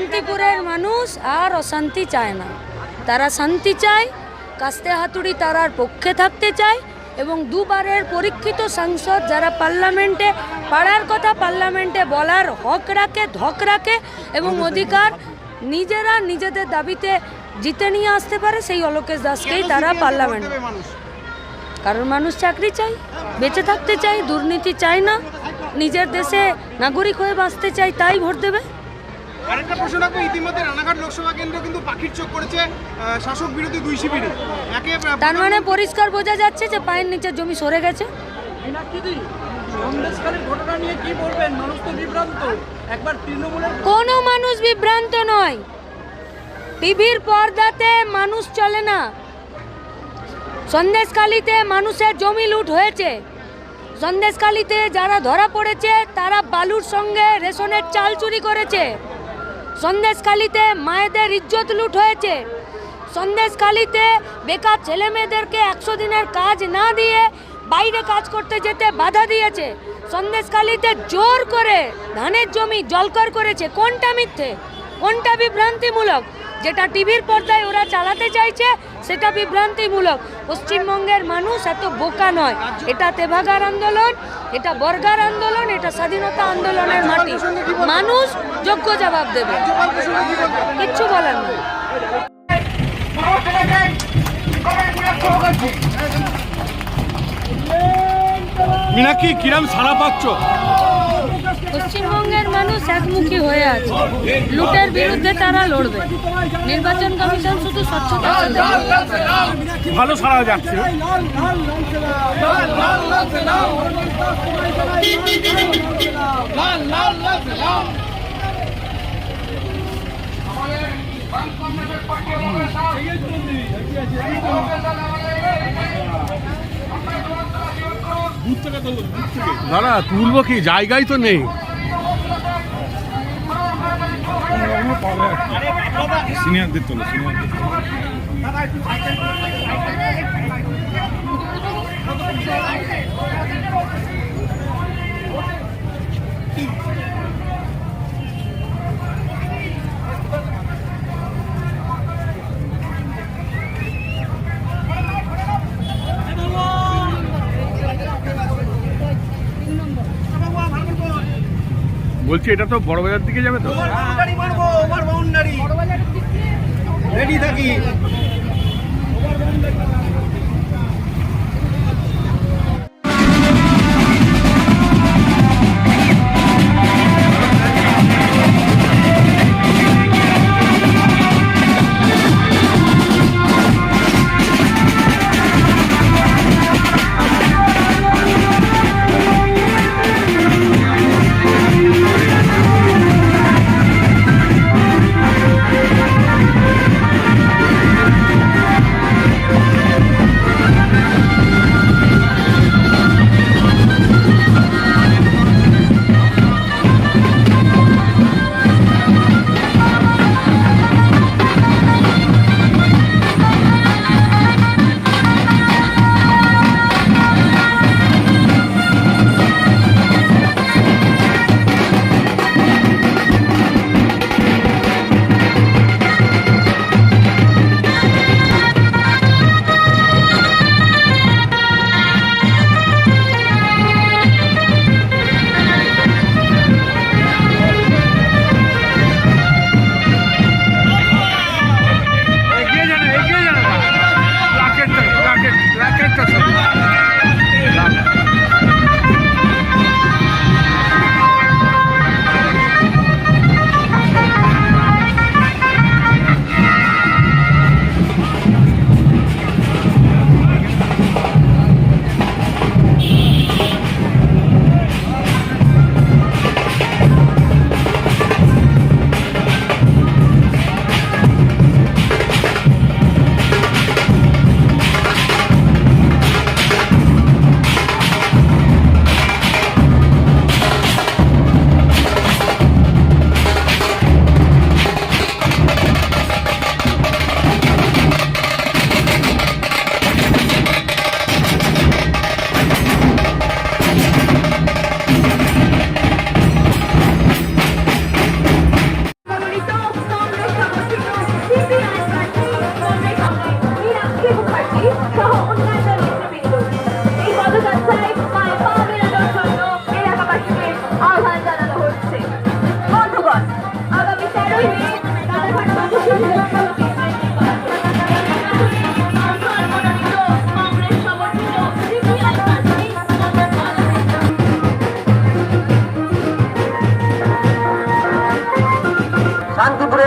শান্তিপুরের মানুষ আর অশান্তি চায় না। তারা শান্তি চায় কাস্তে হাতুড়ি তারার পক্ষে থাকতে চায় এবং দুবারের পরীক্ষিত সাংসদ যারা পার্লামেন্টে পাড়ার কথা পার্লামেন্টে বলার হক রাখে ধক রাখে এবং অধিকার নিজেরা নিজেদের দাবিতে জিতে নিয়ে আসতে পারে সেই অলোকেশ দাসকেই তারা পার্লামেন্ট। কারণ মানুষ? চাকরি চাই বেঁচে থাকতে চাই দুর্নীতি চায় না নিজের দেশে নাগরিক হয়ে বাঁচতে চাই তাই ভোট দেবে? আরেকটা প্রশ্ন রাখব ইতিমধ্যে রানাঘাট লোকসভা কেন্দ্র কিন্তু পাখির চোখ করেছে শাসক বিরোধী দুই শিবিরে একে তার মানে পরিষ্কার বোঝা যাচ্ছে যে পায়ের নিচে জমি সরে গেছে। ঘটনা নিয়ে কি বলবেন? মানুষ তো বিভ্রান্ত। একবার তৃণমূলের কোনো মানুষ বিভ্রান্ত নয়। টিভির পর্দাতে মানুষ চলে না। সন্দেশখালিতে মানুষের জমি লুট হয়েছে। সন্দেশখালিতে যারা ধরা পড়েছে তারা বালুর সঙ্গে রেশনের চাল চুরি করেছে। সন্দেশখালিতে মায়েদের ইজ্জত লুট হয়েছে। সন্দেশখালিতে বেকার ছেলে মেয়েদেরকে একশো দিনের কাজ না দিয়ে বাইরে কাজ করতে যেতে বাধা দিয়েছে। সন্দেশখালিতে জোর করে ধানের জমি জলকর করেছে। কোনটা মিথ্যে? কোনটা বিভ্রান্তিমূলক? যেটা টিভির পর্দায় ওরা চালাতে চাইছে সেটা বিভ্রান্তিমূলক। পশ্চিমবঙ্গের মানুষ এত বোকা নয়। এটা তেভাগার আন্দোলন এটা বর্গার আন্দোলন এটা স্বাধীনতা আন্দোলনের মাটি। মানুষ যোগ্য জবাব দেবে। কিচ্ছু বলার নেই। মিনাক্ষী কিরাম সারা পাচ্ছ? পশ্চিমবঙ্গের মানুষ একমুখী হয়ে আছে। লুটের বিরুদ্ধে তারা লড়বে। নির্বাচন কমিশন শুধু স্বচ্ছতা ভালো সারা যাচ্ছে। দাদা তুলবো কি? জায়গাই তো নেই। সিনিয়রদের তোলো সিনিয়রদের বলছি এটা তো বড় বাজার দিকে যাবে তো? রেডি থাকি।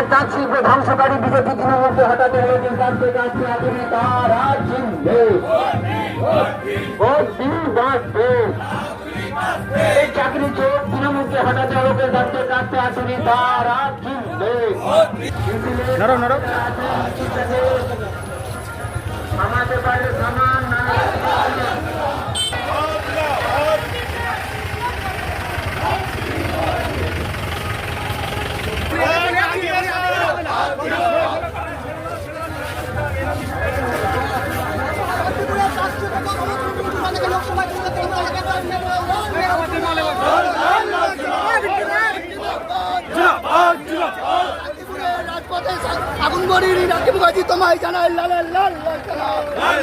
তৃণমূলের তাঁত শিল্প ধ্বংসকারী বিজেপি তৃণমূলকে হটাতে হলে কাঁদতে কাঁদতে আপনি তারা চিনবে ভোট দিন বাঁচবে। এই চাকরি চোর তৃণমূলকে হটাতে হলে কাঁদতে কাঁদতে আসুনি তারা চিনবে আমাদের বাইরে সামান তোমায় জানাই লাল লাল লাল আর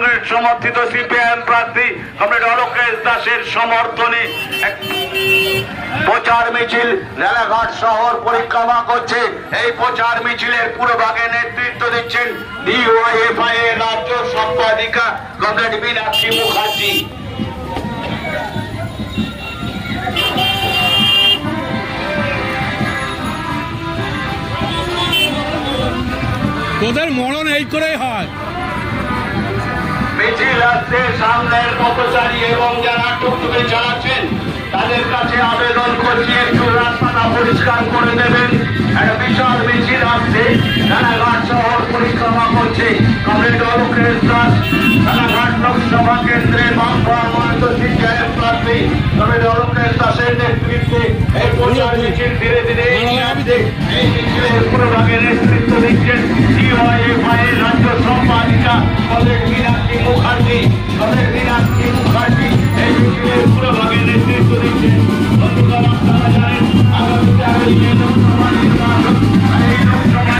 কংগ্রেস সমর্থিত সিপিআইএম প্রার্থী কমরেড অলোকেশ দাসের সমর্থনে প্রচার মিছিল রানাঘাট শহর পরিক্রমা করছে। এই প্রচার মিছিলের পুরোভাগে নেতৃত্ব দিচ্ছেন ডিওএফআই এর রাজ্য সম্পাদিকা কমরেড মীনাক্ষী মুখার্জি। তোদের মরণ এই করেই হয়। মিছিল আসছে, সামনের পথচারী এবং যারা টুকটুকে চালাচ্ছেন, তাদের কাছে আবেদন করছি, একটু রাস্তাটা পরিষ্কার করে দেবেন। একটা বিশাল মিছিল আসছে, রানাঘাট শহর পরিক্রমা করছে। কমরেড অলোকেশ দাস, রানাঘাট লোকসভা কেন্দ্রে বামফ্রন্ট সিপিআইএম প্রার্থী কমরেড অলোকেশ দাসের নেতৃত্বে এই প্রচার মিছিল ধীরে ধীরে এই মিছিলের নেতৃত্ব দিচ্ছেন কমরেড মীনাক্ষী মুখার্জি কমরেড মীনাক্ষী মুখার্জি এই মিছিলের পুরোভাগে নেতৃত্ব দিচ্ছেন বন্ধুগণ আপনারা জানেন আগামীতে আগামী লোকসভা নির্বাচন আর এই লোকসভা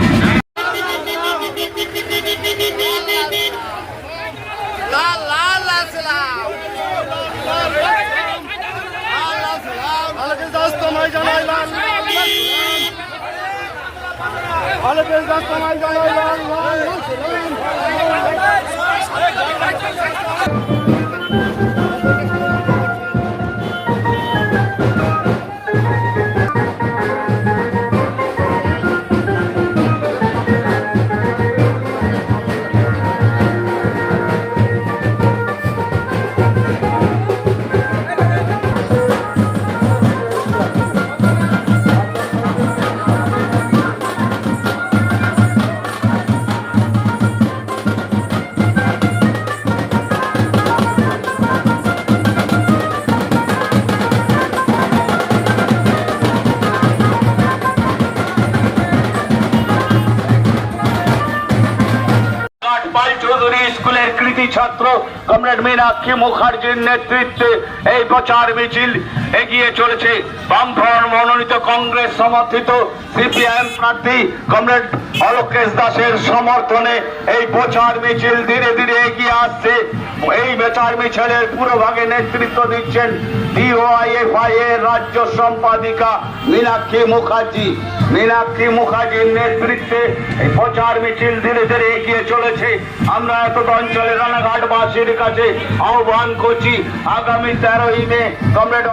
Alle পাল চৌধুরী স্কুলের কৃতি ছাত্র কমরেড মীনাক্ষী মুখার্জির নেতৃত্বে এই প্রচার মিছিল এগিয়ে চলেছে বামফ্রন্ট মনোনীত কংগ্রেস সমর্থিত সিপিআইএম প্রার্থী কমরেড অলোকেশ দাসের সমর্থনে এই প্রচার মিছিল ধীরে ধীরে এগিয়ে আসছে। এই প্রচার মিছিলের পুরোভাগে নেতৃত্ব দিচ্ছেন ডিওআইএফআই এর রাজ্য সম্পাদিকা মীনাক্ষী মুখার্জি। মীনাক্ষী মুখার্জির নেতৃত্বে এই প্রচার মিছিল ধীরে ধীরে এগিয়ে চলেছে। আমরা এত অঞ্চলের রানাঘাটবাসীর কাছে আহ্বান করছি, আগামী তেরোই মে কমরেড